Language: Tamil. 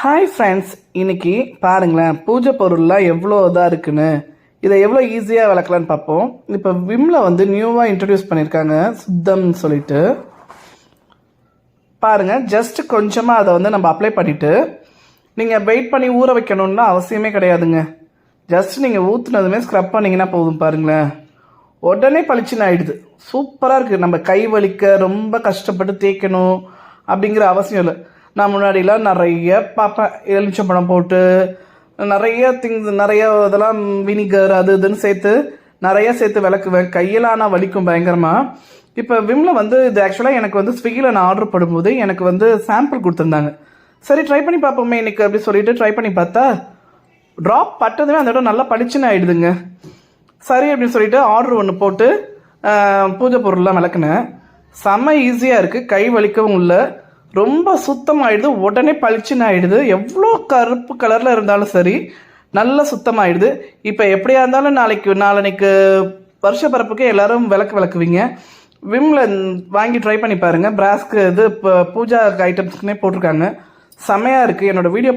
ஹாய் ஃப்ரெண்ட்ஸ் இன்னைக்கு பாருங்களேன் பூஜை பொருள்லாம் எவ்வளோ இதாக இருக்குன்னு. இதை எவ்வளோ ஈஸியாக விளக்கலான்னு பார்ப்போம். இப்போ விம்ல வந்து நியூவாக இன்ட்ரடியூஸ் பண்ணியிருக்காங்க சுத்தம்னு சொல்லிட்டு. பாருங்கள் ஜஸ்ட் கொஞ்சமாக அதை வந்து நம்ம அப்ளை பண்ணிவிட்டு நீங்கள் வெயிட் பண்ணி ஊற வைக்கணும்னு அவசியமே கிடையாதுங்க. ஜஸ்ட் நீங்கள் ஊற்றுனதுமே ஸ்க்ரப் பண்ணிங்கன்னா போதும் பாருங்களேன். உடனே பளிச்சுன்னு ஆயிடுது. சூப்பராக இருக்குது நம்ம கை வலிக்க ரொம்ப கஷ்டப்பட்டு தேய்க்கணும் அப்படிங்கிற அவசியம் இல்லை. நான் முன்னாடிலாம் நிறைய பார்ப்பேன் எலுமிச்சம்பழம் போட்டு நிறைய திங்ஸ் நிறைய இதெல்லாம் வினிகர் அது இதுன்னு சேர்த்து நிறைய சேர்த்து விளக்குவேன். கையெல்லாம் ஆனால் வலிக்கும் பயங்கரமாக இப்போ விம்ல வந்து இது ஆக்சுவலாக எனக்கு வந்து ஸ்விக்கியில் நான் ஆர்டர் பண்ணும்போது எனக்கு வந்து சாம்பிள் கொடுத்துருந்தாங்க. சரி ட்ரை பண்ணி பார்ப்போமே இன்னைக்கு அப்படி சொல்லிட்டு ட்ரை பண்ணி பார்த்தா ட்ராப் பட்டதுமே அந்த இடம் நல்லா படிச்சுன்னு ஆயிடுதுங்க. சரி அப்படின்னு சொல்லிட்டு ஆர்டர் ஒன்று போட்டு பூஜை பொருள்லாம் விளக்குனேன். செம்ம ஈஸியாக இருக்குது கை வலிக்கவும் இல்லை. ரொம்ப சுத்தமாகிடுது உடனே பளிச்சுன்னு ஆகிடுது எவ்வளோ கருப்பு கலரில் இருந்தாலும் சரி நல்லா சுத்தமாகிடுது இப்போ எப்படியா இருந்தாலும் நாளைக்கு நாளன்னைக்கு வருஷ பரப்புக்கு எல்லாரும் விளக்கு விளக்குவீங்க. விம்ல வாங்கி ட்ரை பண்ணி பாருங்கள் பிராஸ்க்கு இது இப்போ பூஜா ஐட்டம்ஸ்க்குனே போட்டிருக்காங்க. செம்மையாக இருக்குது என்னோட வீடியோ